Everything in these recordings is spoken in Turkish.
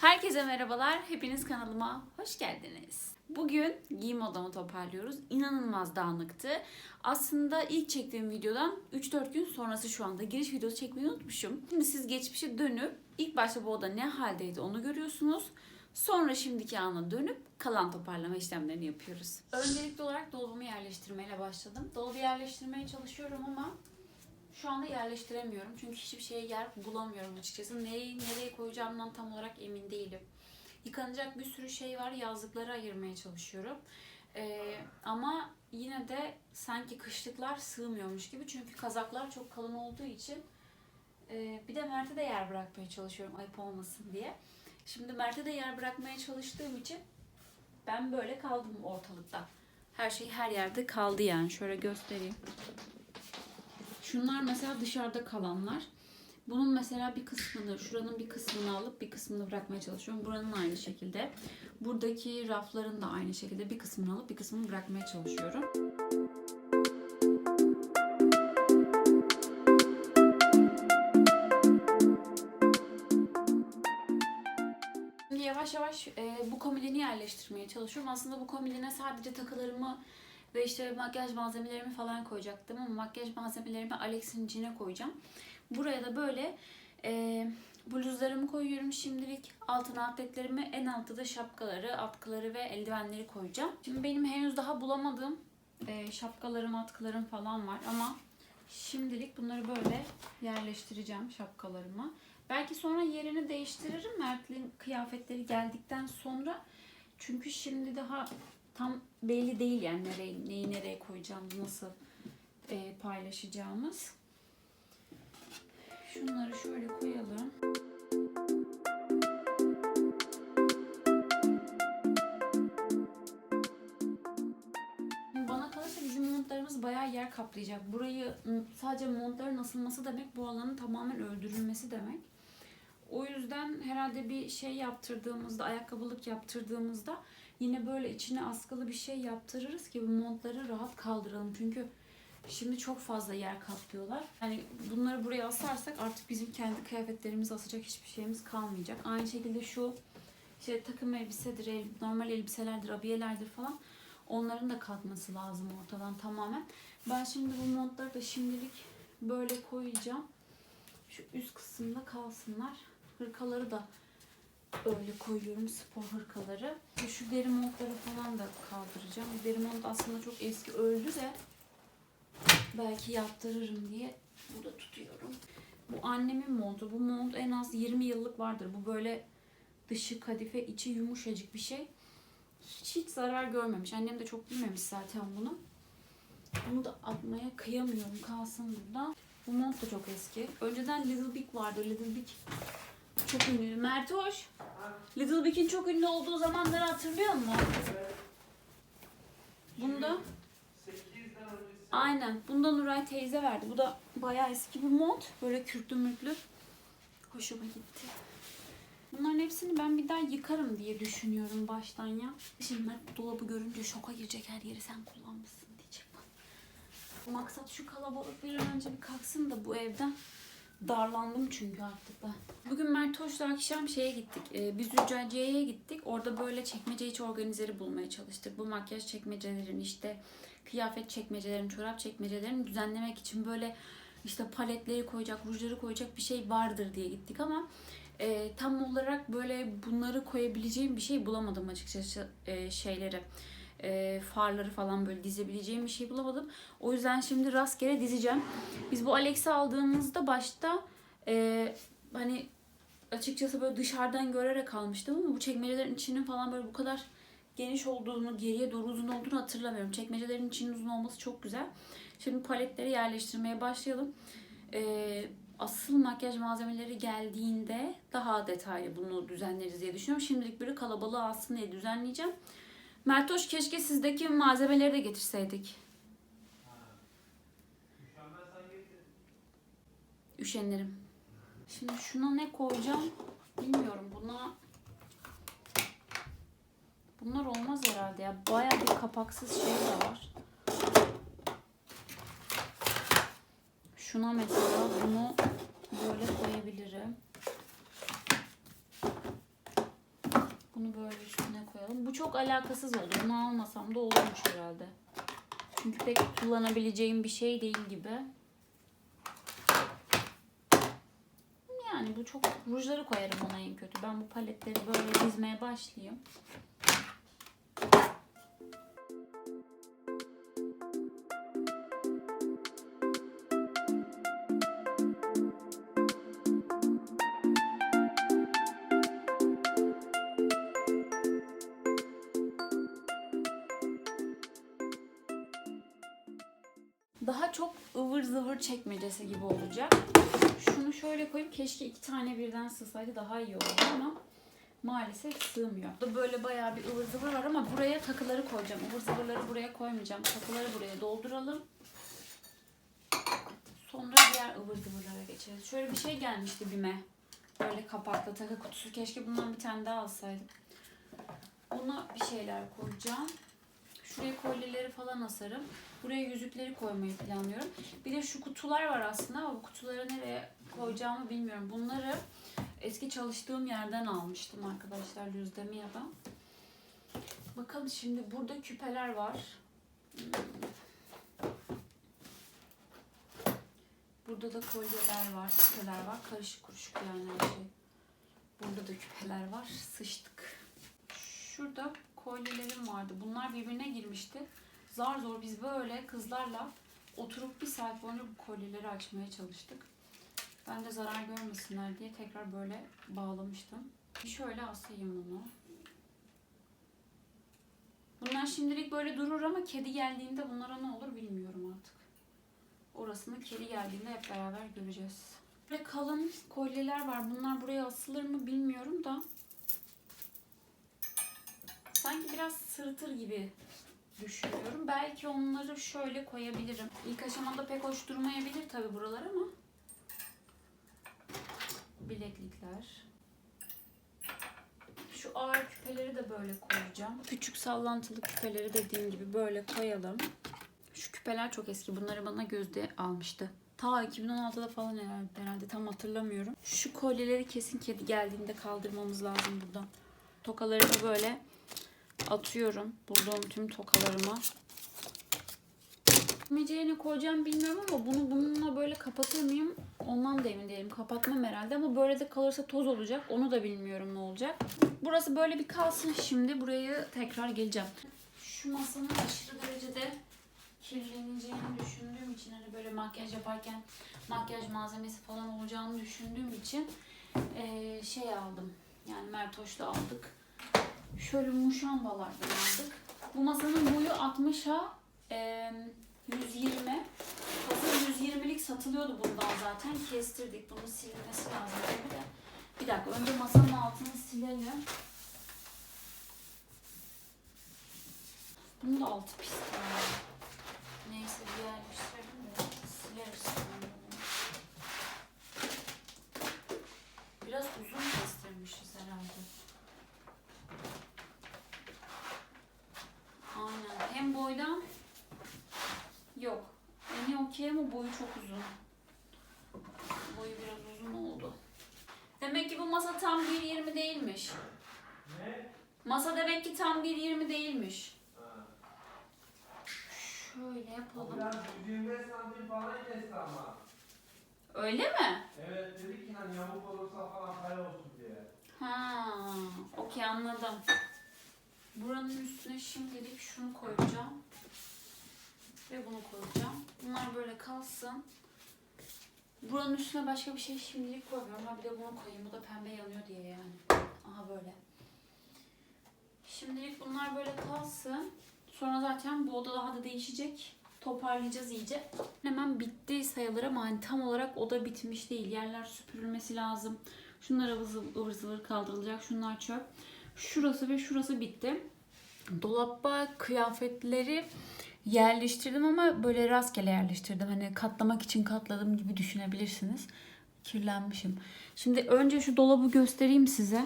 Herkese merhabalar. Hepiniz kanalıma hoş geldiniz. Bugün giyim odamı toparlıyoruz. İnanılmaz dağınıktı. Aslında ilk çektiğim videodan 3-4 gün sonrası şu anda giriş videosu çekmeyi unutmuşum. Şimdi siz geçmişe dönüp ilk başta bu oda ne haldeydi onu görüyorsunuz. Sonra şimdiki ana dönüp kalan toparlama işlemlerini yapıyoruz. Öncelikli olarak dolabımı yerleştirmeyle başladım. Dolabı yerleştirmeye çalışıyorum ama şu anda yerleştiremiyorum. Çünkü hiçbir şeye yer bulamıyorum açıkçası. Nereyi nereye koyacağımdan tam olarak emin değilim. Yıkanacak bir sürü şey var. Yazlıkları ayırmaya çalışıyorum. Ee, ama yine de sanki kışlıklar sığmıyormuş gibi. Çünkü kazaklar çok kalın olduğu için e, bir de Mert'e de yer bırakmaya çalışıyorum ayıp olmasın diye. Şimdi Mert'e de yer bırakmaya çalıştığım için ben böyle kaldım ortalıkta. Her şey her yerde kaldı yani. Şöyle göstereyim. Şunlar mesela dışarıda kalanlar. Bunun mesela bir kısmını, şuranın bir kısmını alıp bir kısmını bırakmaya çalışıyorum. Buranın aynı şekilde. Buradaki rafların da aynı şekilde bir kısmını alıp bir kısmını bırakmaya çalışıyorum. Şimdi yavaş yavaş e, bu komodini yerleştirmeye çalışıyorum. Aslında bu komodine sadece takılarımı ve işte makyaj malzemelerimi falan koyacaktım ama makyaj malzemelerimi Alex'in içine koyacağım. Buraya da böyle e, bluzlarımı koyuyorum şimdilik. Altına atletlerimi, en altta da şapkaları, atkıları ve eldivenleri koyacağım. Şimdi benim henüz daha bulamadığım e, şapkalarım, atkılarım falan var ama şimdilik bunları böyle yerleştireceğim şapkalarımı. Belki sonra yerini değiştiririm Mert'in kıyafetleri geldikten sonra. Çünkü şimdi daha tam belli değil yani nereye, neyi nereye koyacağımız, nasıl e, paylaşacağımız. Şunları şöyle koyalım. Bana kalırsa bizim montlarımız bayağı yer kaplayacak. Burayı sadece montların asılması demek bu alanın tamamen öldürülmesi demek. O yüzden herhalde bir şey yaptırdığımızda, ayakkabılık yaptırdığımızda yine böyle içine askılı bir şey yaptırırız ki bu montları rahat kaldıralım. Çünkü şimdi çok fazla yer kaplıyorlar. Yani bunları buraya asarsak artık bizim kendi kıyafetlerimizi asacak hiçbir şeyimiz kalmayacak. Aynı şekilde şu işte takım elbisedir, el- normal elbiselerdir, abiyelerdir falan. Onların da kalkması lazım ortadan tamamen. Ben şimdi bu montları da şimdilik böyle koyacağım. Şu üst kısımda kalsınlar. Hırkaları da öyle koyuyorum spor hırkaları. Şu deri montları falan da kaldıracağım. Bu deri mont aslında çok eski öldü de belki yaptırırım diye burada tutuyorum. Bu annemin montu. Bu mont en az 20 yıllık vardır. Bu böyle dışı kadife, içi yumuşacık bir şey. Hiç, hiç zarar görmemiş. Annem de çok bilmemiş zaten bunu. Bunu da atmaya kıyamıyorum. Kalsın burada. Bu mont da çok eski. Önceden Little Big vardı. Little Big çok ünlü. Mert hoş. Little Big'in çok ünlü olduğu zamanları hatırlıyor musun? Bunda Aynen. Bunda Nuray teyze verdi. Bu da bayağı eski bir mont. Böyle kürklü mürklü. Hoşuma gitti. Bunların hepsini ben bir daha yıkarım diye düşünüyorum baştan ya. Şimdi Mert dolabı görünce şoka girecek her yeri sen kullanmışsın diyecek bana. Maksat şu kalabalık bir an önce bir kalksın da bu evden. Darlandım çünkü artık ben. Bugün Mert Hoş'la akşam şeye gittik. Ee, biz Züccaciye'ye gittik. Orada böyle çekmece iç organizeri bulmaya çalıştık. Bu makyaj çekmecelerin işte kıyafet çekmecelerin, çorap çekmecelerini düzenlemek için böyle işte paletleri koyacak, rujları koyacak bir şey vardır diye gittik ama e, tam olarak böyle bunları koyabileceğim bir şey bulamadım açıkçası e, şeyleri. E, farları falan böyle dizebileceğim bir şey bulamadım. O yüzden şimdi rastgele dizeceğim. Biz bu Alex'i aldığımızda başta e, hani açıkçası böyle dışarıdan görerek almıştım ama bu çekmecelerin içinin falan böyle bu kadar geniş olduğunu, geriye doğru uzun olduğunu hatırlamıyorum. Çekmecelerin içinin uzun olması çok güzel. Şimdi paletleri yerleştirmeye başlayalım. Ee, asıl makyaj malzemeleri geldiğinde daha detaylı bunu düzenleriz diye düşünüyorum. Şimdilik böyle kalabalığı alsın diye düzenleyeceğim. Mertoş keşke sizdeki malzemeleri de getirseydik. Üşenirim. Şimdi şuna ne koyacağım bilmiyorum. Buna Bunlar olmaz herhalde ya. Bayağı bir kapaksız şey de var. Şuna mesela bunu böyle koyabilirim. Bunu böyle üstüne koyalım. Bu çok alakasız oldu. Bunu almasam da olurmuş herhalde. Çünkü pek kullanabileceğim bir şey değil gibi. Yani bu çok rujları koyarım ona en kötü. Ben bu paletleri böyle dizmeye başlayayım. Çekmecesi gibi olacak. Şunu şöyle koyup keşke iki tane birden sığsaydı daha iyi olurdu ama maalesef sığmıyor. Burada böyle bayağı bir ıvır zıvır var ama buraya takıları koyacağım. Ivır zıvırları buraya koymayacağım. Takıları buraya dolduralım. Sonra diğer ıvır zıvırlara geçeriz. Şöyle bir şey gelmişti BİM'e. Böyle kapaklı takı kutusu. Keşke bundan bir tane daha alsaydım. Buna bir şeyler koyacağım. Şuraya kolyeleri falan asarım. Buraya yüzükleri koymayı planlıyorum. Bir de şu kutular var aslında ama bu kutuları nereye koyacağımı bilmiyorum. Bunları eski çalıştığım yerden almıştım arkadaşlar Lüzdemia'dan. Bakalım şimdi burada küpeler var. Burada da kolyeler var, küpeler var. Karışık kuruşuk yani her şey. Burada da küpeler var. Sıçtık. Şurada kolyelerim vardı. Bunlar birbirine girmişti. Zar zor biz böyle kızlarla oturup bir saat boyunca bu kolyeleri açmaya çalıştık. Ben de zarar görmesinler diye tekrar böyle bağlamıştım. Şöyle asayım bunu. Bunlar şimdilik böyle durur ama kedi geldiğinde bunlara ne olur bilmiyorum artık. Orasını kedi geldiğinde hep beraber göreceğiz. Böyle kalın kolyeler var. Bunlar buraya asılır mı bilmiyorum da. Sanki biraz sırıtır gibi düşünüyorum. Belki onları şöyle koyabilirim. İlk aşamada pek hoş durmayabilir tabi buralar ama. Bileklikler. Şu ağır küpeleri de böyle koyacağım. Küçük sallantılı küpeleri dediğim gibi böyle koyalım. Şu küpeler çok eski. Bunları bana Gözde almıştı. Ta 2016'da falan herhalde, herhalde tam hatırlamıyorum. Şu kolyeleri kesin kedi geldiğinde kaldırmamız lazım buradan. Tokalarımı böyle atıyorum. Bulduğum tüm tokalarıma. Meceye ne koyacağım bilmiyorum ama bunu bununla böyle kapatır mıyım? Ondan da emin değilim. Kapatmam herhalde ama böyle de kalırsa toz olacak. Onu da bilmiyorum ne olacak. Burası böyle bir kalsın şimdi. Buraya tekrar geleceğim. Şu masanın aşırı derecede kirleneceğini düşündüğüm için hani böyle makyaj yaparken makyaj malzemesi falan olacağını düşündüğüm için şey aldım. Yani Mertoş'ta aldık. Şöyle muşambalardan aldık. Bu masanın boyu 60'a eee, 120. Hazır 120'lik satılıyordu bundan zaten. Kestirdik. Bunu silmesi lazım. Bir de bir dakika önce masanın altını silelim. Bunun da altı pis. Neyse bir yerleştirelim de sileriz sonra bunu. Biraz uzun kestirmişiz herhalde. Aynen. Hem boydan yok. Eni okey ama boyu çok uzun. Boyu biraz uzun oldu. Demek ki bu masa tam 1.20 değilmiş. Ne? Masa demek ki tam 1.20 değilmiş. Ha. Şöyle yapalım. Biraz 125 santim falan kesti ama. Öyle mi? Evet dedi ki hani yamuk olursa falan pay olsun diye. Ha, okey anladım. Buranın üstüne şimdilik şunu koyacağım. Ve bunu koyacağım. Bunlar böyle kalsın. Buranın üstüne başka bir şey şimdilik koymuyorum. Ha bir de bunu koyayım. Bu da pembe yanıyor diye yani. Aha böyle. Şimdilik bunlar böyle kalsın. Sonra zaten bu oda daha da değişecek. Toparlayacağız iyice. Hemen bitti sayılır ama hani tam olarak oda bitmiş değil. Yerler süpürülmesi lazım. Şunlar ıvır zıvır kaldırılacak. Şunlar çöp. Şurası ve şurası bitti. Dolaba kıyafetleri yerleştirdim ama böyle rastgele yerleştirdim. Hani katlamak için katladım gibi düşünebilirsiniz. Kirlenmişim. Şimdi önce şu dolabı göstereyim size.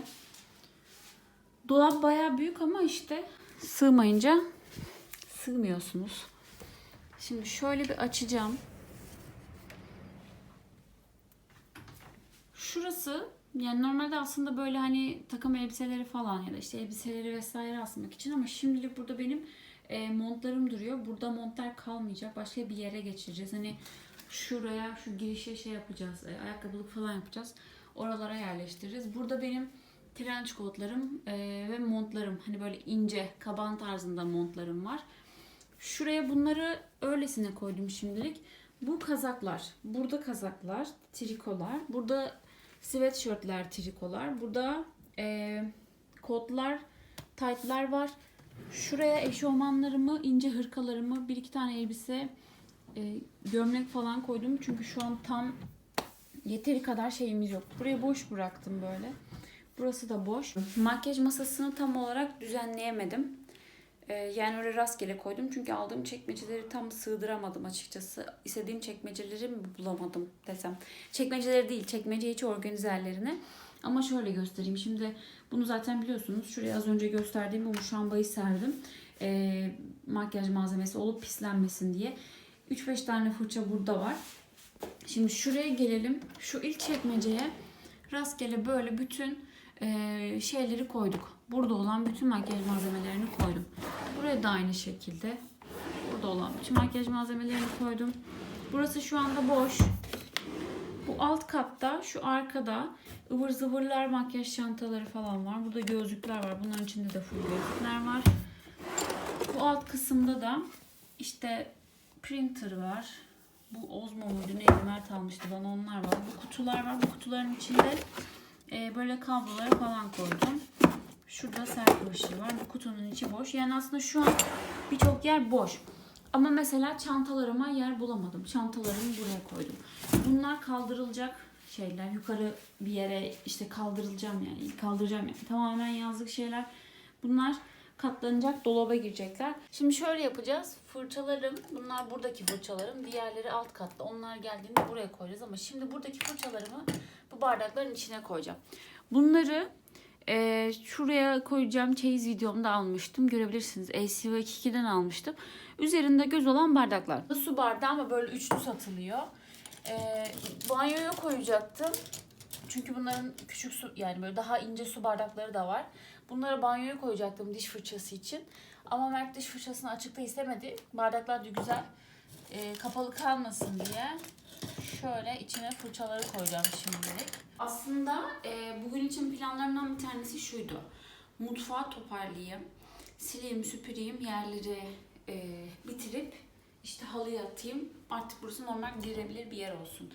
Dolap bayağı büyük ama işte sığmayınca sığmıyorsunuz. Şimdi şöyle bir açacağım. Şurası Yani normalde aslında böyle hani takım elbiseleri falan ya da işte elbiseleri vesaire asmak için ama şimdilik burada benim e, montlarım duruyor. Burada montlar kalmayacak. Başka bir yere geçireceğiz. Hani şuraya şu girişe şey yapacağız. e, ayakkabılık falan yapacağız. Oralara yerleştireceğiz. Burada benim trench coatlarım e, ve montlarım hani böyle ince kaban tarzında montlarım var. Şuraya bunları öylesine koydum şimdilik. Bu kazaklar. Burada kazaklar, trikolar. Burada sweatshirtler, trikolar. Burada e, kotlar, taytlar var. Şuraya eşofmanlarımı, ince hırkalarımı, bir iki tane elbise, e, gömlek falan koydum. Çünkü şu an tam yeteri kadar şeyimiz yok. Buraya boş bıraktım böyle. Burası da boş. Makyaj masasını tam olarak düzenleyemedim. Ee, yani öyle rastgele koydum. Çünkü aldığım çekmeceleri tam sığdıramadım açıkçası. İstediğim çekmeceleri mi bulamadım desem. Çekmeceleri değil, çekmece içi organizerlerini. Ama şöyle göstereyim. Şimdi bunu zaten biliyorsunuz. Şuraya az önce gösterdiğim bu muşambayı serdim. Ee, makyaj malzemesi olup pislenmesin diye. 3-5 tane fırça burada var. Şimdi şuraya gelelim. Şu ilk çekmeceye rastgele böyle bütün e, şeyleri koyduk. Burada olan bütün makyaj malzemelerini koydum. Buraya da aynı şekilde. Burada olan bütün makyaj malzemelerini koydum. Burası şu anda boş. Bu alt katta, şu arkada ıvır zıvırlar, makyaj çantaları falan var. Burada gözlükler var. Bunların içinde de full gözlükler var. Bu alt kısımda da işte printer var. Bu Ozmo muydu neydi Mert almıştı bana onlar var. Bu kutular var. Bu kutuların içinde e, böyle kabloları falan koydum. Şurada sergi ışığı var. Bu kutunun içi boş. Yani aslında şu an birçok yer boş. Ama mesela çantalarıma yer bulamadım. Çantalarımı buraya koydum. Bunlar kaldırılacak şeyler. Yukarı bir yere işte kaldırılacağım yani. Kaldıracağım yani. Tamamen yazlık şeyler. Bunlar katlanacak dolaba girecekler. Şimdi şöyle yapacağız. Fırçalarım, bunlar buradaki fırçalarım. Diğerleri alt katta. Onlar geldiğinde buraya koyacağız ama şimdi buradaki fırçalarımı bu bardakların içine koyacağım. Bunları e, şuraya koyacağım çeyiz videomda almıştım. Görebilirsiniz. ACV 2'den almıştım. Üzerinde göz olan bardaklar. Su bardağı ama böyle üçlü satılıyor. E, banyoya koyacaktım. Çünkü bunların küçük su yani böyle daha ince su bardakları da var. Bunları banyoya koyacaktım diş fırçası için. Ama Mert diş fırçasını açıkta istemedi. Bardaklar da güzel e, kapalı kalmasın diye şöyle içine fırçaları koyacağım şimdilik. Aslında e, bugün için planlarımdan bir tanesi şuydu. Mutfağı toparlayayım, sileyim, süpüreyim, yerleri e, bitirip işte halıya atayım. Artık burası normal girebilir bir yer olsun.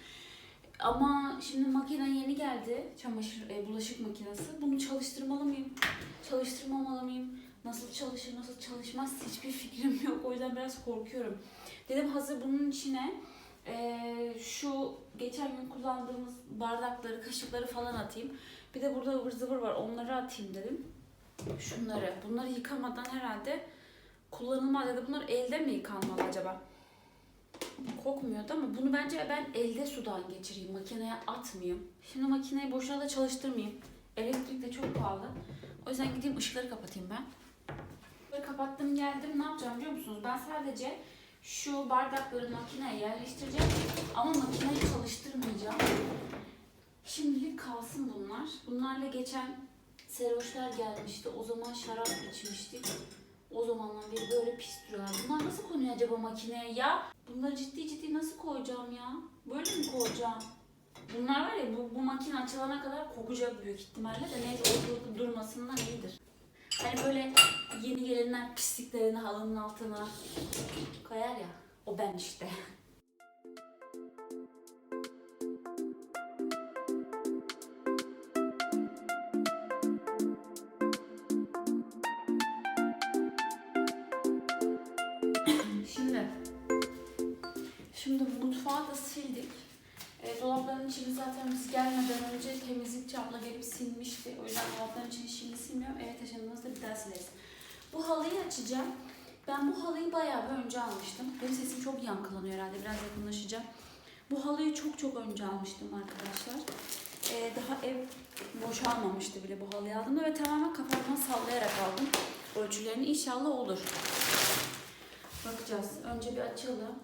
Ama şimdi makine yeni geldi. Çamaşır, e, bulaşık makinesi. Bunu çalıştırmalı mıyım? Çalıştırmamalı mıyım? Nasıl çalışır, nasıl çalışmaz hiçbir fikrim yok. O yüzden biraz korkuyorum. Dedim hazır bunun içine e, şu geçen gün kullandığımız bardakları, kaşıkları falan atayım. Bir de burada ıvır zıvır var. Onları atayım dedim. Şunları. Bunları yıkamadan herhalde kullanılmaz ya da bunlar elde mi yıkanmalı acaba? Kokmuyordu ama bunu bence ben elde sudan geçireyim. Makineye atmayayım. Şimdi makineyi boşuna da çalıştırmayayım. Elektrik de çok pahalı. O yüzden gideyim ışıkları kapatayım ben. Kapattım geldim. Ne yapacağım biliyor musunuz? Ben sadece şu bardakları makineye yerleştireceğim. Ama makineyi çalıştırmayacağım. Şimdilik kalsın bunlar. Bunlarla geçen serhoşlar gelmişti. O zaman şarap içmiştik. O zamandan beri böyle pis duruyorlar. Bunlar nasıl konuyor acaba makineye ya? Bunları ciddi ciddi nasıl koyacağım ya? Böyle mi koyacağım? Bunlar var ya bu, bu makine açılana kadar kokacak büyük ihtimalle de neyse ortalıkta durmasından iyidir. Hani böyle yeni gelenler pisliklerini halının altına koyar ya. O ben işte. Şimdi Şimdi mutfağı da sildik. E, dolapların içini zaten biz gelmeden önce temizlikçi abla gelip silmişti. O yüzden dolapların içini şimdi silmiyorum. Eve taşındığımızda bir daha sileriz. Bu halıyı açacağım. Ben bu halıyı bayağı bir önce almıştım. Benim sesim çok yankılanıyor herhalde. Biraz yakınlaşacağım. Bu halıyı çok çok önce almıştım arkadaşlar. E, daha ev boşalmamıştı bile bu halıyı aldığımda ve tamamen kafamdan sallayarak aldım. Ölçülerini inşallah olur. Bakacağız. Önce bir açalım.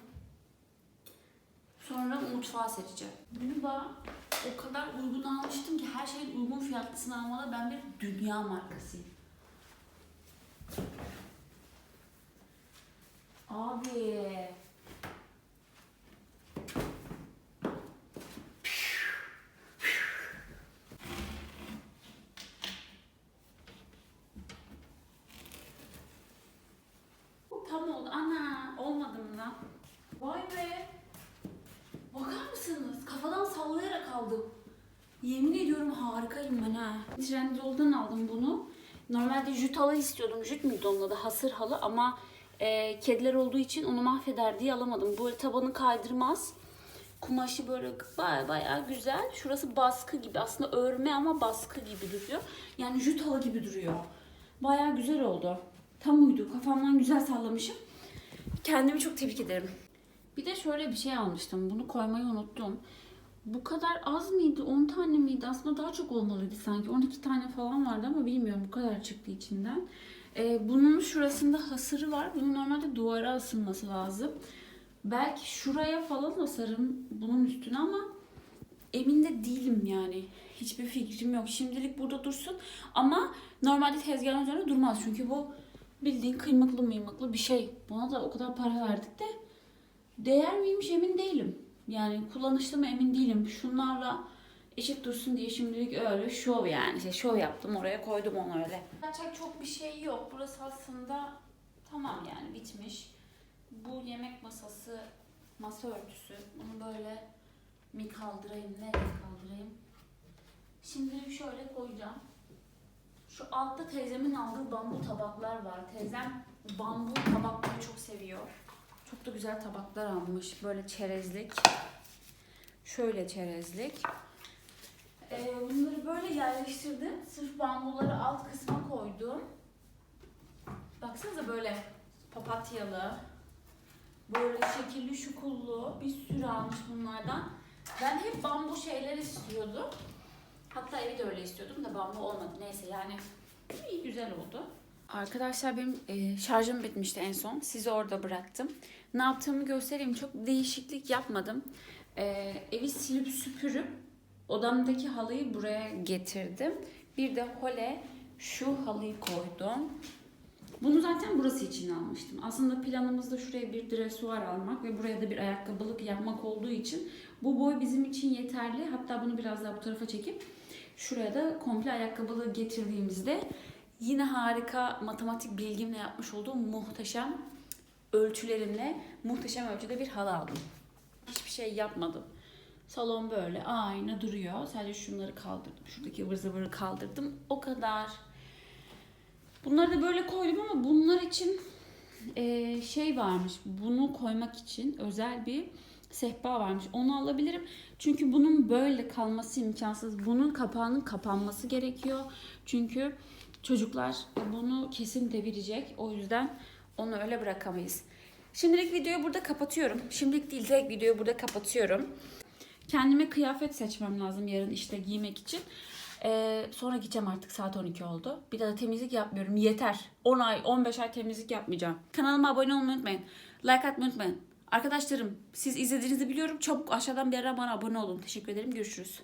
Sonra mutfağı seçeceğim. Da o kadar uygun almıştım ki her şeyin uygun fiyatlısını almada ben bir dünya markasıyım. Abi. Tam. Ana olmadı lan? Vay be. Bakar mısınız? Kafadan sallayarak aldım. Yemin ediyorum harikayım ben ha. Trendyol'dan aldım bunu. Normalde jüt halı istiyordum. Jüt müydü onun adı? Hasır halı ama e, kediler olduğu için onu mahveder diye alamadım. Böyle tabanı kaydırmaz. Kumaşı böyle baya baya güzel. Şurası baskı gibi. Aslında örme ama baskı gibi duruyor. Yani jüt halı gibi duruyor. Baya güzel oldu. Tam uydu. Kafamdan güzel sallamışım. Kendimi çok tebrik ederim. Bir de şöyle bir şey almıştım. Bunu koymayı unuttum. Bu kadar az mıydı? 10 tane miydi? Aslında daha çok olmalıydı sanki. 12 tane falan vardı ama bilmiyorum. Bu kadar çıktı içinden. Ee, bunun şurasında hasırı var. Bunun normalde duvara asılması lazım. Belki şuraya falan asarım bunun üstüne ama emin de değilim yani. Hiçbir fikrim yok. Şimdilik burada dursun. Ama normalde tezgahın üzerinde durmaz. Çünkü bu bildiğin kıymıklı mıymıklı bir şey. Buna da o kadar para verdik de değer miymiş emin değilim. Yani kullanışlı mı emin değilim. Şunlarla eşit dursun diye şimdilik öyle şov yani. İşte şov yaptım oraya koydum onu öyle. Yapacak çok bir şey yok. Burası aslında tamam yani bitmiş. Bu yemek masası, masa örtüsü. Bunu böyle mi kaldırayım, nereye kaldırayım? Şimdilik şöyle koyacağım. Şu altta teyzemin aldığı bambu tabaklar var. Teyzem bambu tabakları çok seviyor. Çok da güzel tabaklar almış. Böyle çerezlik. Şöyle çerezlik. Ee, bunları böyle yerleştirdim. Sırf bambuları alt kısma koydum. Baksanıza böyle papatyalı. Böyle şekilli şukullu bir sürü almış bunlardan. Ben hep bambu şeyler istiyordum. Hatta evi de öyle istiyordum da bambu olmadı. Neyse yani iyi güzel oldu. Arkadaşlar benim e, şarjım bitmişti en son. Sizi orada bıraktım. Ne yaptığımı göstereyim. Çok değişiklik yapmadım. E, evi silip süpürüp odamdaki halıyı buraya getirdim. Bir de hole şu halıyı koydum. Bunu zaten burası için almıştım. Aslında planımızda şuraya bir dresuar almak ve buraya da bir ayakkabılık yapmak olduğu için bu boy bizim için yeterli. Hatta bunu biraz daha bu tarafa çekip şuraya da komple ayakkabılığı getirdiğimizde yine harika matematik bilgimle yapmış olduğum muhteşem ölçülerimle muhteşem ölçüde bir halı aldım. Hiçbir şey yapmadım. Salon böyle aynı duruyor. Sadece şunları kaldırdım. Şuradaki ıvır zıvırı kaldırdım. O kadar. Bunları da böyle koydum ama bunlar için eee, şey varmış. Bunu koymak için özel bir sehpa varmış. Onu alabilirim. Çünkü bunun böyle kalması imkansız. Bunun kapağının kapanması gerekiyor. Çünkü çocuklar bunu kesin devirecek. O yüzden onu öyle bırakamayız. Şimdilik videoyu burada kapatıyorum. Şimdilik değil direkt videoyu burada kapatıyorum. Kendime kıyafet seçmem lazım yarın işte giymek için. Ee, sonra gideceğim artık saat 12 oldu. Bir daha da temizlik yapmıyorum. Yeter. 10 ay, 15 ay temizlik yapmayacağım. Kanalıma abone olmayı unutmayın. Like atmayı unutmayın. Arkadaşlarım siz izlediğinizi biliyorum. Çabuk aşağıdan bir ara bana abone olun. Teşekkür ederim. Görüşürüz.